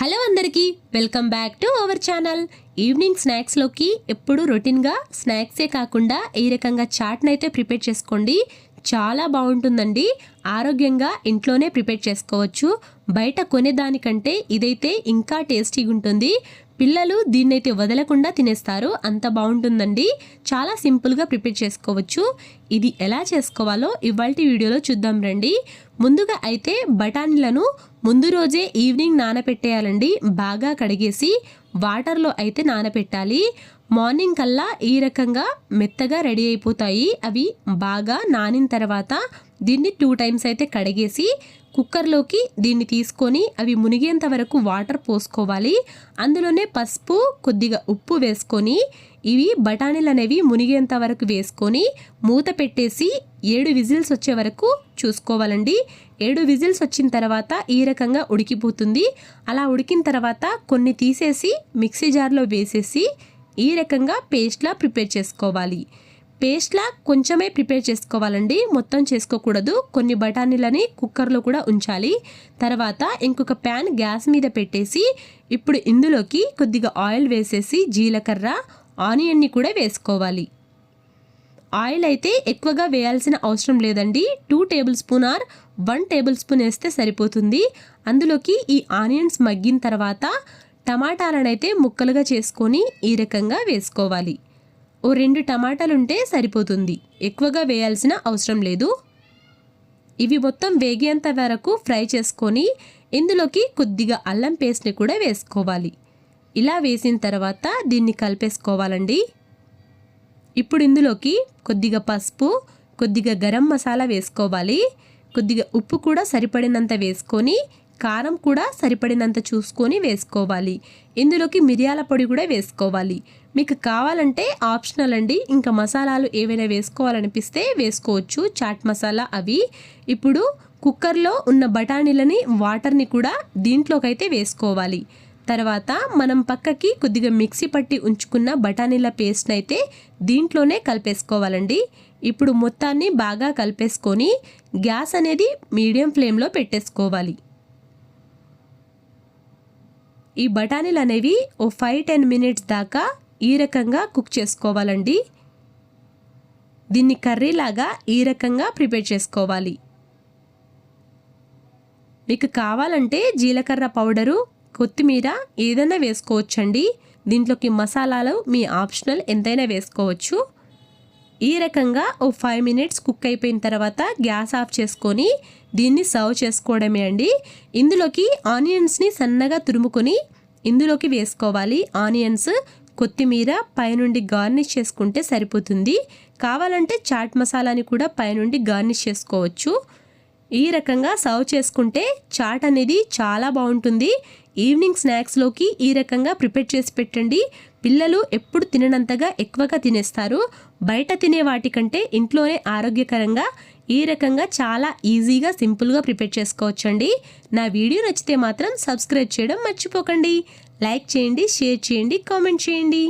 Hello అందరికీ welcome back to our channel. Evening స్నాక్స్లోకి ఎప్పుడు రొటీన్గా స్నాక్సే కాకుండా ఈ రకంగా చాట్ని అయితే ప్రిపేర్ చేసుకోండి. చాలా బాగుంటుందండి. ఆరోగ్యంగా ఇంట్లోనే ప్రిపేర్ చేసుకోవచ్చు. బయట కొనేదానికంటే ఇదైతే ఇంకా టేస్టీగా ఉంటుంది పిల్లలు దీన్నైతే వదలకుండా తినేస్తారు. అంత బాగుంటుందండి. చాలా సింపుల్గా ప్రిపేర్ చేసుకోవచ్చు. ఇది ఎలా చేసుకోవాలో ఇవాళ వీడియోలో చూద్దాం రండి. ముందుగా అయితే బఠానీలను ముందు రోజే ఈవినింగ్ నానపెట్టేయాలండి. బాగా కడిగేసి వాటర్లో అయితే నానపెట్టాలి. మార్నింగ్ కల్లా ఈ రకంగా మెత్తగా రెడీ అయిపోతాయి. అవి బాగా నానిన తర్వాత దీన్ని టూ టైమ్స్ అయితే కడిగేసి కుక్కర్లోకి దీన్ని తీసుకొని అవి మునిగేంత వరకు వాటర్ పోసుకోవాలి. అందులోనే పసుపు కొద్దిగా ఉప్పు వేసుకొని ఇవి బఠానీలు అనేవి మునిగేంత వరకు వేసుకొని మూత పెట్టేసి ఏడు విజిల్స్ వచ్చే వరకు చూసుకోవాలండి. ఏడు విజిల్స్ వచ్చిన తర్వాత ఈ రకంగా ఉడికిపోతుంది. అలా ఉడికిన తర్వాత కొన్ని తీసేసి మిక్సీ జార్లో వేసేసి ఈ రకంగా పేస్ట్లా ప్రిపేర్ చేసుకోవాలి. పేస్ట్లా కొంచెమే ప్రిపేర్ చేసుకోవాలండి. మొత్తం చేసుకోకూడదు. కొన్ని బఠానీలని కుక్కర్లో కూడా ఉంచాలి. తర్వాత ఇంకొక ప్యాన్ గ్యాస్ మీద పెట్టేసి ఇప్పుడు ఇందులోకి కొద్దిగా ఆయిల్ వేసేసి జీలకర్ర ఆనియన్ని కూడా వేసుకోవాలి. ఆయిల్ అయితే ఎక్కువగా వేయాల్సిన అవసరం లేదండి. Two tablespoon or one tablespoon వేస్తే సరిపోతుంది. అందులోకి ఈ ఆనియన్స్ మగ్గిన తర్వాత టమాటాలనైతే ముక్కలుగా చేసుకొని ఈ రకంగా వేసుకోవాలి. ఓ రెండు టమాటాలు ఉంటే సరిపోతుంది. ఎక్కువగా వేయాల్సిన అవసరం లేదు. ఇవి మొత్తం వేగేంత వరకు ఫ్రై చేసుకొని ఇందులోకి కొద్దిగా అల్లం పేస్ట్ని కూడా వేసుకోవాలి. ఇలా వేసిన తర్వాత దీన్ని కలిపేసుకోవాలండి. ఇప్పుడు ఇందులోకి కొద్దిగా పసుపు కొద్దిగా గరం మసాలా వేసుకోవాలి. కొద్దిగా ఉప్పు కూడా సరిపడినంత వేసుకొని కారం కూడా సరిపడినంత చూసుకొని వేసుకోవాలి. ఇందులోకి మిరియాల పొడి కూడా వేసుకోవాలి. మీకు కావాలంటే ఆప్షనల్ అండి. ఇంకా మసాలాలు ఏవైనా వేసుకోవాలనిపిస్తే వేసుకోవచ్చు. చాట్ మసాలా అవి. ఇప్పుడు కుక్కర్లో ఉన్న బఠానీలని వాటర్ని కూడా దీంట్లోకైతే వేసుకోవాలి. తర్వాత మనం పక్కకి కొద్దిగా మిక్సీ పట్టి ఉంచుకున్న బఠానీల పేస్ట్ని అయితే దీంట్లోనే కలిపేసుకోవాలండి. ఇప్పుడు మొత్తాన్ని బాగా కలిపేసుకొని గ్యాస్ అనేది మీడియం ఫ్లేమ్లో పెట్టేసుకోవాలి. ఈ బఠానీలు అనేవి ఓ ఫైవ్ టెన్ మినిట్స్ దాకా ఈ రకంగా కుక్ చేసుకోవాలండి. దీన్ని కర్రీలాగా ఈ రకంగా ప్రిపేర్ చేసుకోవాలి. మీకు కావాలంటే జీలకర్ర పౌడరు కొత్తిమీర ఏదైనా వేసుకోవచ్చండి. దీంట్లోకి మసాలాలు మీ ఆప్షనల్ ఎంతైనా వేసుకోవచ్చు. ఈ రకంగా ఓ ఫైవ్ మినిట్స్ కుక్ అయిపోయిన తర్వాత గ్యాస్ ఆఫ్ చేసుకొని దీన్ని సర్వ్ చేసుకోవడమే అండి. ఇందులోకి ఆనియన్స్ని సన్నగా తురుముకొని ఇందులోకి వేసుకోవాలి. ఆనియన్స్ కొత్తిమీర పైనుండి గార్నిష్ చేసుకుంటే సరిపోతుంది. కావాలంటే చాట్ మసాలాని కూడా పైనుండి గార్నిష్ చేసుకోవచ్చు. ఈ రకంగా సర్వ్ చేసుకుంటే చాట్ అనేది చాలా బాగుంటుంది. ఈవినింగ్ స్నాక్స్లోకి ఈ రకంగా ప్రిపేర్ చేసి పెట్టండి. పిల్లలు ఎప్పుడు తిననంతగా ఎక్కువగా తినేస్తారు. బయట తినే వాటికంటే ఇంట్లోనే ఆరోగ్యకరంగా ఈ రకంగా చాలా ఈజీగా సింపుల్గా ప్రిపేర్ చేసుకోవచ్చండి. నా వీడియో నచ్చితే మాత్రం సబ్స్క్రైబ్ చేయడం మర్చిపోకండి. లైక్ చేయండి షేర్ చేయండి కామెంట్ చేయండి.